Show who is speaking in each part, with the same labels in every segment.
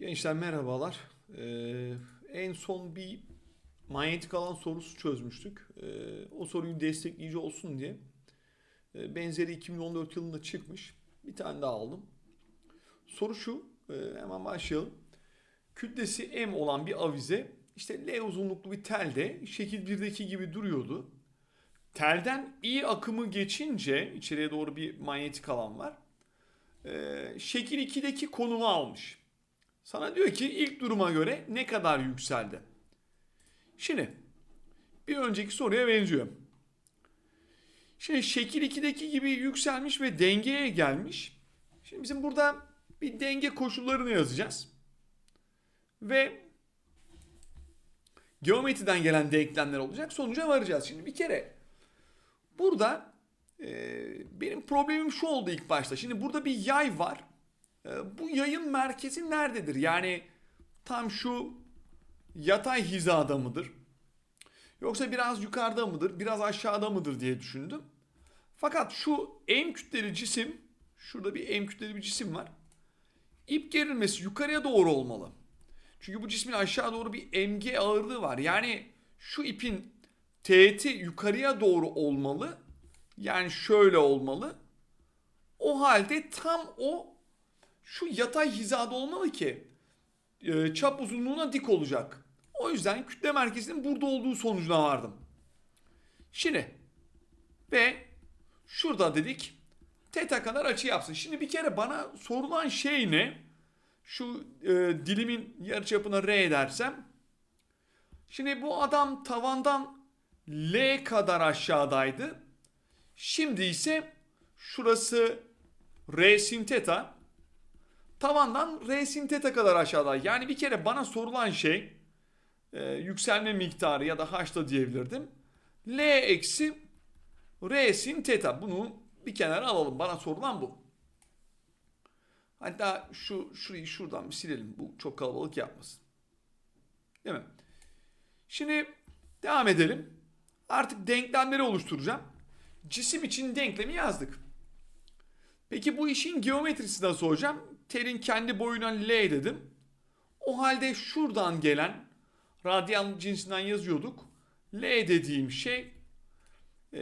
Speaker 1: Gençler merhabalar. Ee, en son bir manyetik alan sorusu çözmüştük. Ee, o soruyu destekleyici olsun diye. e, benzeri 2014 yılında çıkmış. Bir tane daha aldım. Soru şu. e, hemen başlayalım. Kütlesi M olan bir avize işte L uzunluklu bir telde şekil 1'deki gibi duruyordu. Telden I akımı geçince içeriye doğru bir manyetik alan var. Ee, şekil 2'deki konumu almış. Sana diyor ki ilk duruma göre ne kadar yükseldi? Şimdi bir önceki soruya benziyor. Şimdi şekil 2'deki gibi yükselmiş ve dengeye gelmiş. Şimdi bizim burada bir denge koşullarını yazacağız. Ve geometriden gelen denklemler olacak. Sonuca varacağız. Şimdi bir kere burada e, benim problemim şu oldu ilk başta. Şimdi burada bir yay var. E, bu yayın merkezi nerededir? Yani tam şu yatay hizada mıdır? Yoksa biraz yukarıda mıdır? Biraz aşağıda mıdır diye düşündüm. Fakat şu M kütleli cisim, şurada bir M kütleli bir cisim var. İp gerilmesi yukarıya doğru olmalı. Çünkü bu cismin aşağı doğru bir mg ağırlığı var. Yani şu ipin teğeti yukarıya doğru olmalı. Yani şöyle olmalı. O halde tam o şu yatay hizada olmalı ki e, çap uzunluğuna dik olacak. O yüzden kütle merkezinin burada olduğu sonucuna vardım. Şimdi ve şurada dedik teta kadar açı yapsın. Şimdi bir kere bana sorulan şey ne? Şu e, dilimin yarıçapına R dersem. Şimdi bu adam tavandan L kadar aşağıdaydı. Şimdi ise şurası R sin theta. Tavandan R kadar aşağıda. Yani bir kere bana sorulan şey e, yükselme miktarı ya da h diyebilirdim. L eksi R sin theta. Bunu bir kenara alalım. Bana sorulan bu. Hatta şu şurayı şuradan bir silelim. Bu çok kalabalık yapmasın. Değil mi? Şimdi devam edelim. Artık denklemleri oluşturacağım. Cisim için denklemi yazdık. Peki bu işin geometrisi nasıl hocam? Terin kendi boyuna L dedim. O halde şuradan gelen radyan cinsinden yazıyorduk. L dediğim şey e,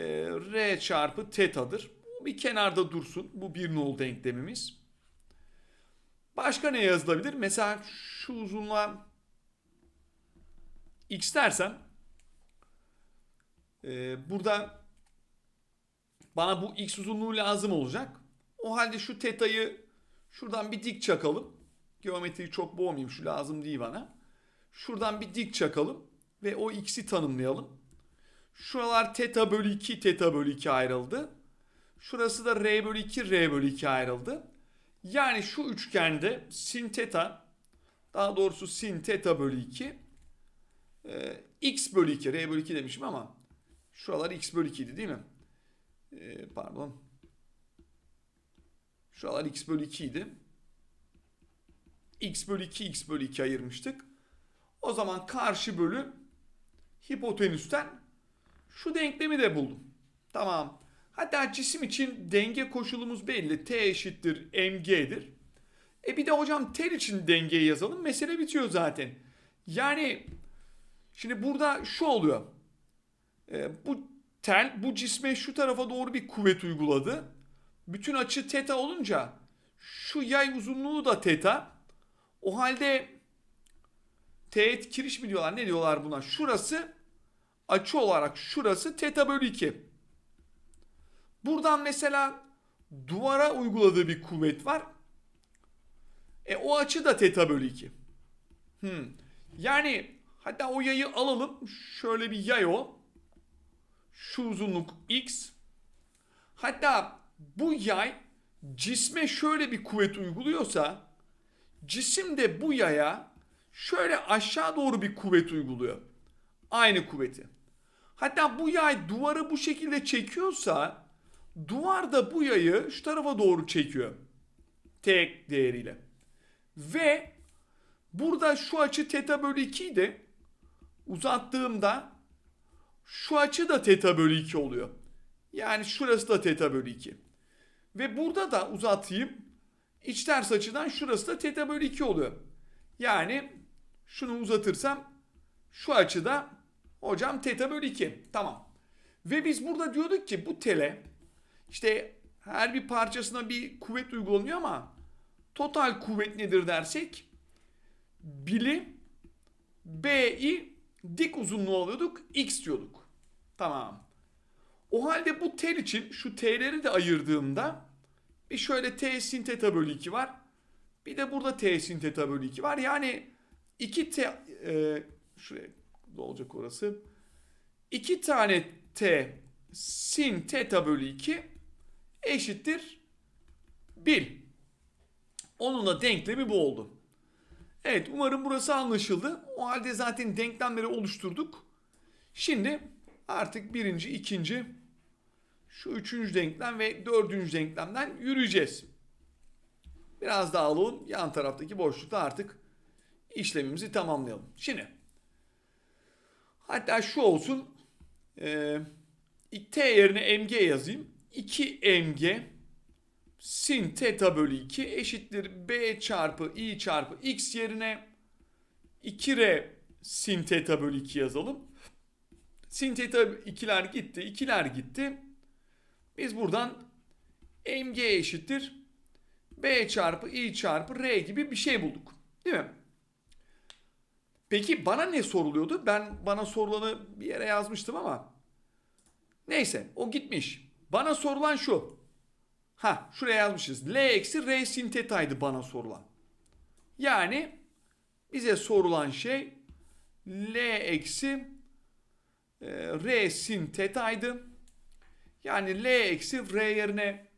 Speaker 1: R çarpı teta'dır. Bu bir kenarda dursun. Bu bir nol denklemimiz. Başka ne yazılabilir? Mesela şu uzunluğa x dersem e, burada bana bu x uzunluğu lazım olacak. O halde şu teta'yı şuradan bir dik çakalım. Geometriyi çok boğmayayım şu lazım değil bana. Şuradan bir dik çakalım ve o x'i tanımlayalım. Şuralar teta bölü 2 teta bölü 2 ayrıldı. Şurası da r bölü 2 r bölü 2 ayrıldı. Yani şu üçgende sin teta daha doğrusu sin teta bölü 2 e, x bölü 2 r bölü 2 demişim ama şuralar x bölü 2 idi değil mi? E, pardon. Şuralar x bölü 2 idi. x bölü 2 x bölü 2 ayırmıştık. O zaman karşı bölü hipotenüsten şu denklemi de buldum. Tamam. Hatta cisim için denge koşulumuz belli. T eşittir mg'dir. E bir de hocam tel için dengeyi yazalım. Mesele bitiyor zaten. Yani şimdi burada şu oluyor. E, bu tel bu cisme şu tarafa doğru bir kuvvet uyguladı. Bütün açı teta olunca şu yay uzunluğu da teta. O halde teğet kiriş mi diyorlar ne diyorlar buna? Şurası açı olarak şurası teta bölü 2. Buradan mesela duvara uyguladığı bir kuvvet var. E o açı da teta bölü 2. Hmm. Yani hatta o yayı alalım. Şöyle bir yay o. Şu uzunluk x. Hatta bu yay cisme şöyle bir kuvvet uyguluyorsa cisim de bu yaya şöyle aşağı doğru bir kuvvet uyguluyor. Aynı kuvveti. Hatta bu yay duvarı bu şekilde çekiyorsa duvar da bu yayı şu tarafa doğru çekiyor. Tek değeriyle. Ve burada şu açı teta bölü 2 idi. Uzattığımda şu açı da teta bölü 2 oluyor. Yani şurası da teta bölü 2. Ve burada da uzatayım. İç ters açıdan şurası da teta bölü 2 oluyor. Yani şunu uzatırsam şu açıda hocam teta bölü 2. Tamam. Ve biz burada diyorduk ki bu tele işte her bir parçasına bir kuvvet uygulanıyor ama total kuvvet nedir dersek bili BI dik uzunluğu alıyorduk x diyorduk. Tamam. O halde bu tel için şu t'leri de ayırdığımda bir şöyle t sin teta bölü 2 var. Bir de burada t sin teta bölü 2 var. Yani 2 t e, şuraya ne olacak orası? 2 tane t sin teta bölü 2 eşittir 1. Onun da denklemi bu oldu. Evet umarım burası anlaşıldı. O halde zaten denklemleri oluşturduk. Şimdi artık birinci, ikinci, şu üçüncü denklem ve dördüncü denklemden yürüyeceğiz. Biraz daha alalım. Yan taraftaki boşlukta artık işlemimizi tamamlayalım. Şimdi hatta şu olsun. Ee, t yerine mg yazayım. 2 mg sin teta bölü 2 eşittir b çarpı i çarpı x yerine 2r sin teta bölü 2 yazalım. Sin teta 2'ler gitti, 2'ler gitti. Biz buradan mg eşittir b çarpı i çarpı r gibi bir şey bulduk. Değil mi? Peki bana ne soruluyordu? Ben bana sorulanı bir yere yazmıştım ama neyse o gitmiş. Bana sorulan şu. Ha şuraya yazmışız. L eksi R sin teta'ydı bana sorulan. Yani bize sorulan şey L eksi e, R sin teta'ydı. Yani L eksi R yerine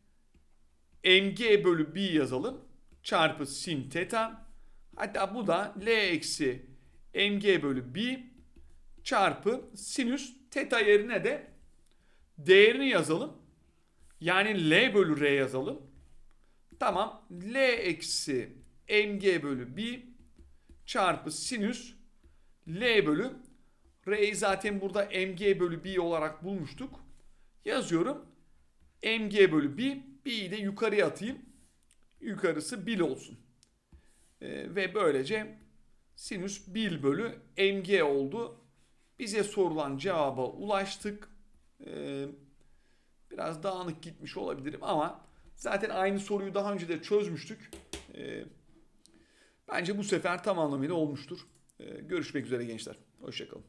Speaker 1: mg bölü b yazalım. Çarpı sin teta. Hatta bu da L eksi mg bölü b çarpı sinüs teta yerine de değerini yazalım. Yani L bölü R yazalım. Tamam. L eksi mg bölü b çarpı sinüs L bölü R'yi zaten burada mg bölü b olarak bulmuştuk. Yazıyorum. mg bölü b. B'yi de yukarıya atayım. Yukarısı bil olsun. Ee, ve böylece sinüs bil bölü mg oldu. Bize sorulan cevaba ulaştık. Ee, Biraz dağınık gitmiş olabilirim ama zaten aynı soruyu daha önce de çözmüştük. Ee, bence bu sefer tam anlamıyla olmuştur. Ee, görüşmek üzere gençler. Hoşçakalın.